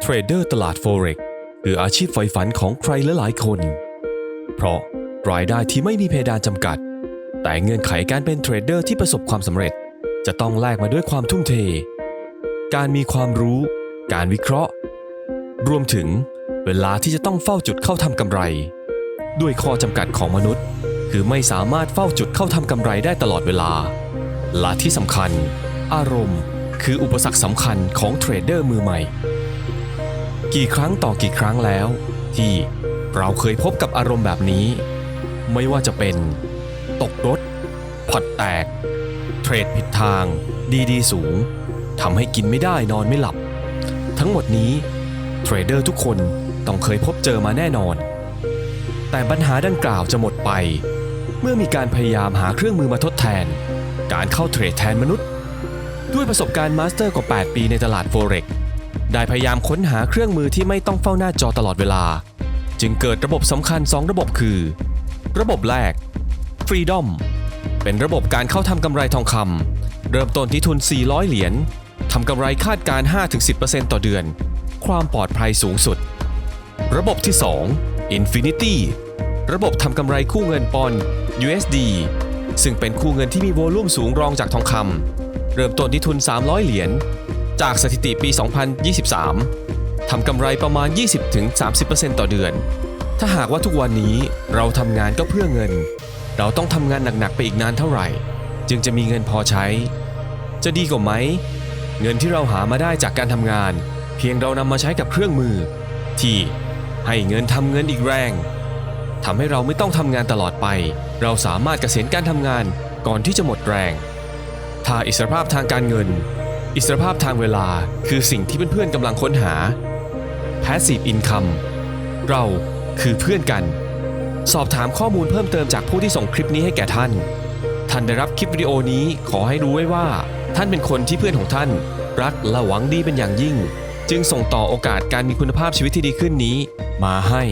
เทรดเดอร์ตลาด Forex คืออาชีพใฝ่ฝันของใครหลายๆคน เพราะรายได้ที่ไม่มีเพดานจำกัด แต่เงื่อนไขการเป็นเทรดเดอร์ที่ประสบความสำเร็จ จะต้องแลกมาด้วยความทุ่มเท การมีความรู้ การวิเคราะห์ รวมถึงเวลาที่จะต้องเฝ้าจุดเข้าทำกำไร ด้วยข้อจำกัดของมนุษย์ คือไม่สามารถเฝ้าจุดเข้าทำกำไรได้ตลอดเวลา และที่สำคัญ อารมณ์ คืออุปสรรคสำคัญของเทรดเดอร์มือใหม่ กี่ครั้งต่อกี่ครั้งแล้ว ที่เราเคยพบกับอารมณ์แบบนี้ ไม่ว่าจะเป็น ตกรถพอร์ตแตก เทรดผิดทาง ดีดีสูงทำให้กินไม่ได้นอนไม่หลับ ทั้งหมดนี้เทรดเดอร์ทุกคนต้องเคยพบเจอมาแน่นอน แต่ปัญหาดังกล่าวจะหมดไป เมื่อมีการพยายามหาเครื่องมือมาทดแทน การเข้าเทรดแทนมนุษย์ ด้วยประสบการณ์มาสเตอร์กว่า 8 ปีในตลาด Forex ได้พยายามค้นหาเครื่องมือที่ไม่ต้องเฝ้าหน้าจอตลอดเวลา จึงเกิดระบบสำคัญ 2 ระบบคือ ระบบแรก Freedom เป็นระบบการเข้าทำกำไรทองคำเริ่มต้นที่ทุน 400 เหรียญทำกำไรคาดการณ์5-10%ต่อเดือน ความปลอดภัยสูงสุด ระบบที่ 2 Infinity ระบบทำกำไรคู่เงินปอนด์ USD ซึ่งเป็นคู่เงินที่มีโวลุ่มสูงรองจากทองคำเริ่มต้นที่ทุน 300 เหรียญ จากสถิติปี 2023 ทำกำไรประมาณ 20-30%ต่อเดือน ถ้าหากว่าทุกวันนี้เราทำงานก็เพื่อเงิน เราต้องทำงานหนักๆไปอีกนานเท่าไหร่ จึงจะมีเงินพอใช้ จะดีกว่าไหม เงินที่เราหามาได้จากการทำงาน เพียงเรานำมาใช้กับเครื่องมือ ที่ให้เงินทำเงินอีกแรงทำให้เราไม่ต้องทำงานตลอดไป เราสามารถเกษียณการทำงานก่อนที่จะหมดแรง ถ้าอิสรภาพทางการเงิน อิสรภาพทางเวลาคือสิ่งที่เพื่อนๆกำลังค้นหา Passive Income เราคือเพื่อนกัน สอบถามข้อมูลเพิ่มเติมจากผู้ที่ส่งคลิปนี้ให้แก่ท่าน ท่านได้รับคลิปวิดีโอนี้ขอให้รู้ไว้ว่า ท่านเป็นคนที่เพื่อนของท่าน รักและหวังดีเป็นอย่างยิ่ง จึงส่งต่อโอกาสการมีคุณภาพชีวิตที่ดีขึ้นนี้ มาให้